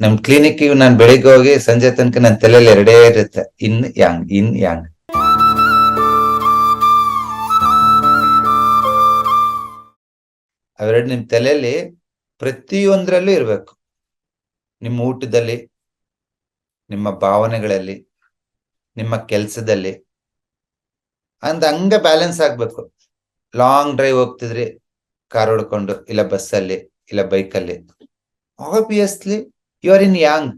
ನಮ್ ಕ್ಲಿನಿಕ್ ನಾನು ಬೆಳಿಗ್ಗೆ ಹೋಗಿ ಸಂಜೆ ತನಕ ನನ್ನ ತಲೆಯಲ್ಲಿ ಎರಡೇ ಇರುತ್ತೆ. ಇನ್ ಯಾಂಗ್ ಇನ್ ಯಾಂಗ್ ಅವೆರಡು ನಿಮ್ ತಲೆಯಲ್ಲಿ ಪ್ರತಿಯೊಂದರಲ್ಲೂ ಇರ್ಬೇಕು. ನಿಮ್ಮ ಊಟದಲ್ಲಿ, ನಿಮ್ಮ ಭಾವನೆಗಳಲ್ಲಿ, ನಿಮ್ಮ ಕೆಲಸದಲ್ಲಿ. ಅಂದ ಹಂಗ ಬ್ಯಾಲೆನ್ಸ್ ಆಗ್ಬೇಕು. ಲಾಂಗ್ ಡ್ರೈವ್ ಹೋಗ್ತಿದ್ರಿ, ಕಾರ್ ಹೊಡ್ಕೊಂಡು ಇಲ್ಲ ಬಸ್ಸಲ್ಲಿ ಇಲ್ಲ ಬೈಕಲ್ಲಿ obviously you are in young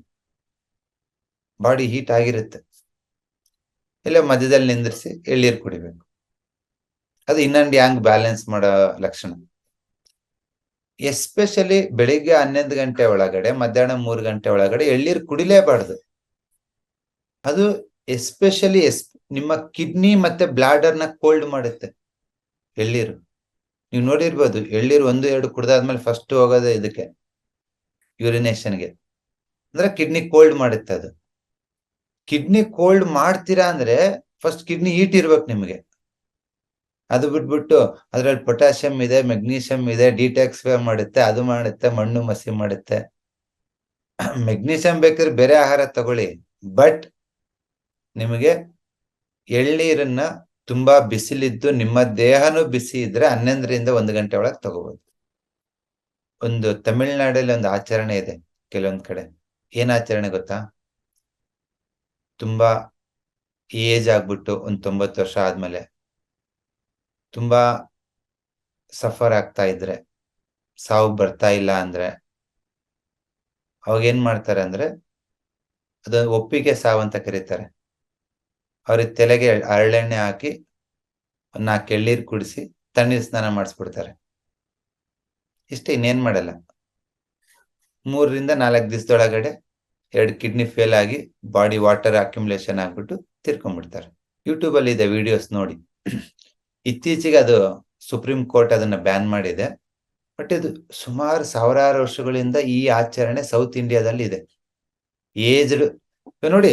body heat ಆಗಿರುತ್ತೆ. ಇಲ್ಲ ಮಧ್ಯದಲ್ಲಿ ನಿಂದ್ರಿಸಿ ಎಳ್ಳೀರು ಕುಡಿಬೇಕು. ಅದು ಇನ್ನೊಂದು ಯಾಂಗ್ ಬ್ಯಾಲೆನ್ಸ್ ಮಾಡೋ ಲಕ್ಷಣ. ಎಸ್ಪೆಷಲಿ ಬೆಳಿಗ್ಗೆ ಹನ್ನೊಂದು ಗಂಟೆ ಒಳಗಡೆ, ಮಧ್ಯಾಹ್ನ ಮೂರು ಗಂಟೆ ಒಳಗಡೆ ಎಳ್ಳೀರು ಕುಡಿಲೇಬಾರ್ದು. ಅದು ಎಸ್ಪೆಷಲಿ ಎಸ್ ನಿಮ್ಮ ಕಿಡ್ನಿ ಮತ್ತೆ ಬ್ಲಾಡರ್ನ ಕೋಲ್ಡ್ ಮಾಡುತ್ತೆ. ಎಳ್ಳೀರು ನೀವು ನೋಡಿರ್ಬೋದು ಎಳ್ಳೀರು ಒಂದು, ಎರಡು ಕುಡ್ದಾದ್ಮೇಲೆ ಫಸ್ಟ್ ಹೋಗೋದೇ ಇದಕ್ಕೆ. ಯೂರಿನೇಷನ್ಗೆ ಅಂದ್ರೆ ಕಿಡ್ನಿ ಕೋಲ್ಡ್ ಮಾಡುತ್ತೆ ಅದು. ಕಿಡ್ನಿ ಕೋಲ್ಡ್ ಮಾಡ್ತೀರಾ ಅಂದ್ರೆ ಫಸ್ಟ್ ಕಿಡ್ನಿ ಹೀಟ್ ಇರ್ಬೇಕು ನಿಮಗೆ. ಅದು ಬಿಟ್ಬಿಟ್ಟು ಅದ್ರಲ್ಲಿ ಪೊಟ್ಯಾಷಿಯಂ ಇದೆ ಮೆಗ್ನೀಷಿಯಂ ಇದೆ ಡಿಟಾಕ್ಸ್ ಮಾಡುತ್ತೆ, ಅದು ಮಾಡುತ್ತೆ, ಮಣ್ಣು ಮಸಿ ಮಾಡುತ್ತೆ. ಮೆಗ್ನೀಷಿಯಂ ಬೇಕಾದ್ರೆ ಬೇರೆ ಆಹಾರ ತಗೊಳ್ಳಿ ಬಟ್ ನಿಮಗೆ ಎಳ್ಳೀರನ್ನ ತುಂಬಾ ಬಿಸಿಲಿದ್ದು ನಿಮ್ಮ ದೇಹನೂ ಬಿಸಿ ಇದ್ರೆ ಹನ್ನೊಂದರಿಂದ ಒಂದು ಗಂಟೆ ಒಳಗೆ ತಗೋಬಹುದು ಒಂದು ತಮಿಳ್ನಾಡಲ್ಲಿ ಒಂದು ಆಚರಣೆ ಇದೆ, ಕೆಲವೊಂದ್ ಕಡೆ. ಏನ್ ಆಚರಣೆ ಗೊತ್ತಾ? ತುಂಬಾ ಏಜ್ ಆಗ್ಬಿಟ್ಟು ಒಂದ್ ತೊಂಬತ್ತು ವರ್ಷ ಆದ್ಮೇಲೆ ತುಂಬಾ ಸಫರ್ ಆಗ್ತಾ ಇದ್ರೆ, ಸಾವು ಬರ್ತಾ ಇಲ್ಲ ಅಂದ್ರೆ ಅವಾಗ ಏನ್ ಮಾಡ್ತಾರೆ ಅಂದ್ರೆ ಅದು ಒಪ್ಪಿಗೆ ಸಾವು ಅಂತ ಕರೀತಾರೆ. ಅವ್ರಿಗೆ ತಲೆಗೆ ಅರಳೆಣ್ಣೆ ಹಾಕಿ ನಾಲ್ಕು ಎಳ್ಳೀರ್ ಕುಡಿಸಿ ತಣ್ಣೀರ್ ಸ್ನಾನ ಮಾಡಿಸ್ಬಿಡ್ತಾರೆ. ಇಷ್ಟೇ ಇನ್ನೇನ್ ಮಾಡಲ್ಲ. ಮೂರರಿಂದ ನಾಲ್ಕು ದಿವಸದೊಳಗಡೆ ಎರಡು ಕಿಡ್ನಿ ಫೇಲ್ ಆಗಿ ಬಾಡಿ ವಾಟರ್ ಅಕ್ಯುಮುಲೇಷನ್ ಆಗ್ಬಿಟ್ಟು ತಿರ್ಕೊಂಡ್ಬಿಡ್ತಾರೆ. ಯೂಟ್ಯೂಬ್ ಅಲ್ಲಿ ಇದೆ ವಿಡಿಯೋಸ್ ನೋಡಿ. ಇತ್ತೀಚೆಗೆ ಅದು ಸುಪ್ರೀಂ ಕೋರ್ಟ್ ಅದನ್ನ ಬ್ಯಾನ್ ಮಾಡಿದೆ. ಬಟ್ ಇದು ಸುಮಾರು ಸಾವಿರಾರು ವರ್ಷಗಳಿಂದ ಈ ಆಚರಣೆ ಸೌತ್ ಇಂಡಿಯಾದಲ್ಲಿ ಇದೆ. ಏಜ್ಡ್ ನೋಡಿ,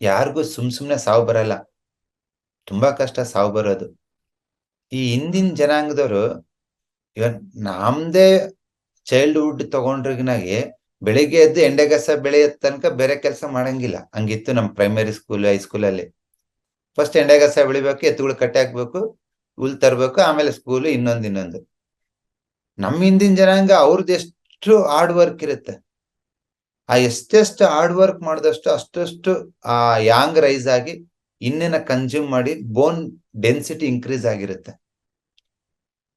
ಯಾರಿಗೂ ಸುಮ್ ಸುಮ್ನೆ ಸಾವು ಬರಲ್ಲ. ತುಂಬಾ ಕಷ್ಟ ಸಾವು ಬರೋದು. ಈ ಹಿಂದಿನ ಜನಾಂಗದವರು, ಇವನ್ ನಮ್ದೇ ಚೈಲ್ಡ್ಹುಡ್ ತಗೊಂಡ್ರಿಗಿನಾಗಿ ಬೆಳಿಗ್ಗೆ ಎದ್ದು ಎಂಡೆಗಸ ಬೆಳೆಯೋ ತನಕ ಬೇರೆ ಕೆಲಸ ಮಾಡಂಗಿಲ್ಲ. ಹಂಗಿತ್ತು ನಮ್ಮ ಪ್ರೈಮರಿ ಸ್ಕೂಲ್ ಹೈಸ್ಕೂಲ್ ಅಲ್ಲಿ. ಫಸ್ಟ್ ಎಂಡೆಗಸ ಬೆಳಿಬೇಕು, ಎತ್ತುಗಳು ಕಟ್ಟಿ ಹಾಕ್ಬೇಕು, ಹುಲ್ ತರಬೇಕು, ಆಮೇಲೆ ಸ್ಕೂಲ್ ಇನ್ನೊಂದು ಇನ್ನೊಂದು. ನಮ್ಮ ಹಿಂದಿನ ಜನಾಂಗ ಅವ್ರದ್ದು ಎಷ್ಟು ಹಾರ್ಡ್ ವರ್ಕ್ ಇರುತ್ತೆ. ಆ ಎಷ್ಟೆಷ್ಟು ಹಾರ್ಡ್ ವರ್ಕ್ ಮಾಡಿದಷ್ಟು ಅಷ್ಟಷ್ಟು ಆ ಯಾಂಗ್ ರೈಸ್ ಆಗಿ ಇನ್ನೇನ ಕನ್ಸ್ಯೂಮ್ ಮಾಡಿ ಬೋನ್ ಡೆನ್ಸಿಟಿ ಇನ್ಕ್ರೀಸ್ ಆಗಿರುತ್ತೆ.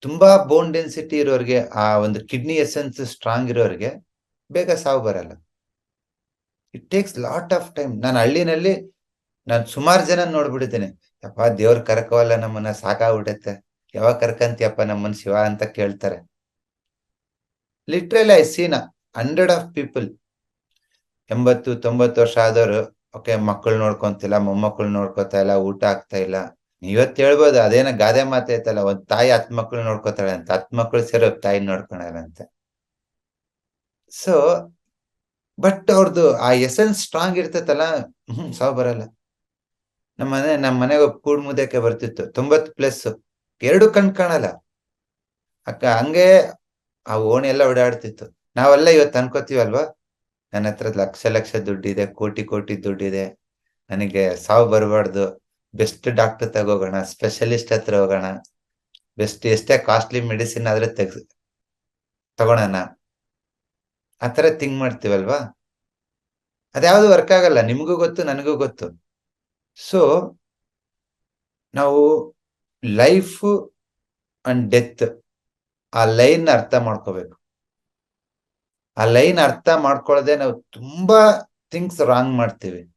ತುಂಬಾ ಬೋನ್ ಡೆನ್ಸಿಟಿ ಇರೋರಿಗೆ ಆ ಒಂದು ಕಿಡ್ನಿ ಎಸೆನ್ಸ್ ಸ್ಟ್ರಾಂಗ್ ಇರೋರಿಗೆ ಬೇಗ ಸಾವು ಬರಲ್ಲ. It takes lot of time ನಾನು ಹಳ್ಳಿನಲ್ಲಿ ನಾನು ಸುಮಾರು ಜನ ನೋಡ್ಬಿಟ್ಟಿದ್ದೇನೆ. ಯಪ್ಪ ದೇವ್ರ ಕರ್ಕವಲ್ಲ ನಮ್ಮನ್ನ ಸಾಕಾಗ್ಬಿಡತ್ತೆ ಯಾವಾಗ ಕರ್ಕಂತೀಯಪ್ಪ ನಮ್ಮನ್ನ ಶಿವ ಅಂತ ಕೇಳ್ತಾರೆ. Literally I seen hundred of people ಎಂಬತ್ತು, ತೊಂಬತ್ತು ವರ್ಷ ಆದವರು ಓಕೆ ಮಕ್ಕಳು ನೋಡ್ಕೊಂತಿಲ್ಲ ಮೊಮ್ಮಕ್ಕಳು ನೋಡ್ಕೊತಾ ಇಲ್ಲ, ಊಟ ಆಗ್ತಾ ಇಲ್ಲ. ಇವತ್ತು ಹೇಳ್ಬೋದು, ಅದೇನ ಗಾದೆ ಮಾತೆ ಐತಲ್ಲ ಒಂದ್ ತಾಯಿ ಹತ್ ಮಕ್ಳು ನೋಡ್ಕೋತಾಳೆ ಅಂತ ಹತ್ ಸೇರ ತಾಯಿ ನೋಡ್ಕೊಳಲ್ಲಂತೆ ಸೊ ಬಟ್ ಅವ್ರದ್ದು ಆ ಎಸೆನ್ಸ್ ಸ್ಟ್ರಾಂಗ್ ಇರ್ತೈತಲ್ಲ, ಹ್ಮ್, ಸಾವ್ ಬರಲ್ಲ. ನಮ್ಮ ಮನೆ ನಮ್ಮ ಮನೆಗೆ ಕೂಡ್ ಮುದ್ದಕ್ಕೆ ಬರ್ತಿತ್ತು ತೊಂಬತ್ ಪ್ಲಸ್ ಎರಡು ಕಣ್ ಕಾಣಲ್ಲ. ಅಕ್ಕ, ಹಂಗೆ ಆ ಓಣಿ ಎಲ್ಲ ಓಡಾಡ್ತಿತ್ತು. ನಾವೆಲ್ಲ ಇವತ್ತು ಅನ್ಕೋತೀವಲ್ವಾ? ನನ್ನ ಹತ್ರ ಲಕ್ಷ ಲಕ್ಷ ದುಡ್ಡಿದೆ, ಕೋಟಿ ಕೋಟಿ ದುಡ್ಡಿದೆ, ನನಗೆ ಸಾವು ಬರಬಾರ್ದು. ಬೆಸ್ಟ್ ಡಾಕ್ಟರ್ ತಗೋಗೋಣ, ಸ್ಪೆಷಲಿಸ್ಟ್ ಹತ್ರ ಹೋಗೋಣ, ಬೆಸ್ಟ್ ಎಷ್ಟೇ ಕಾಸ್ಟ್ಲಿ ಮೆಡಿಸಿನ್ ಆದ್ರೆ ತೆಗ್ಸ್ ತಗೋಣ ಆತರ ಥಿಂಕ್ ಮಾಡ್ತೀವಲ್ವಾ? ಅದ್ಯಾವ್ದು ವರ್ಕ್ ಆಗಲ್ಲ, ನಿಮಗೂ ಗೊತ್ತು, ನನಗೂ ಗೊತ್ತು. ಸೊ, ನಾವು ಲೈಫ್ ಅಂಡ್ ಡೆತ್ ಆ ಲೈನ್ ಅರ್ಥ ಮಾಡ್ಕೋಬೇಕು. ಆ ಲೈನ್ ಅರ್ಥ ಮಾಡ್ಕೊಳ್ಳದೆ ನಾವು ತುಂಬಾ ಥಿಂಗ್ಸ್ ರಾಂಗ್ ಮಾಡ್ತೀವಿ.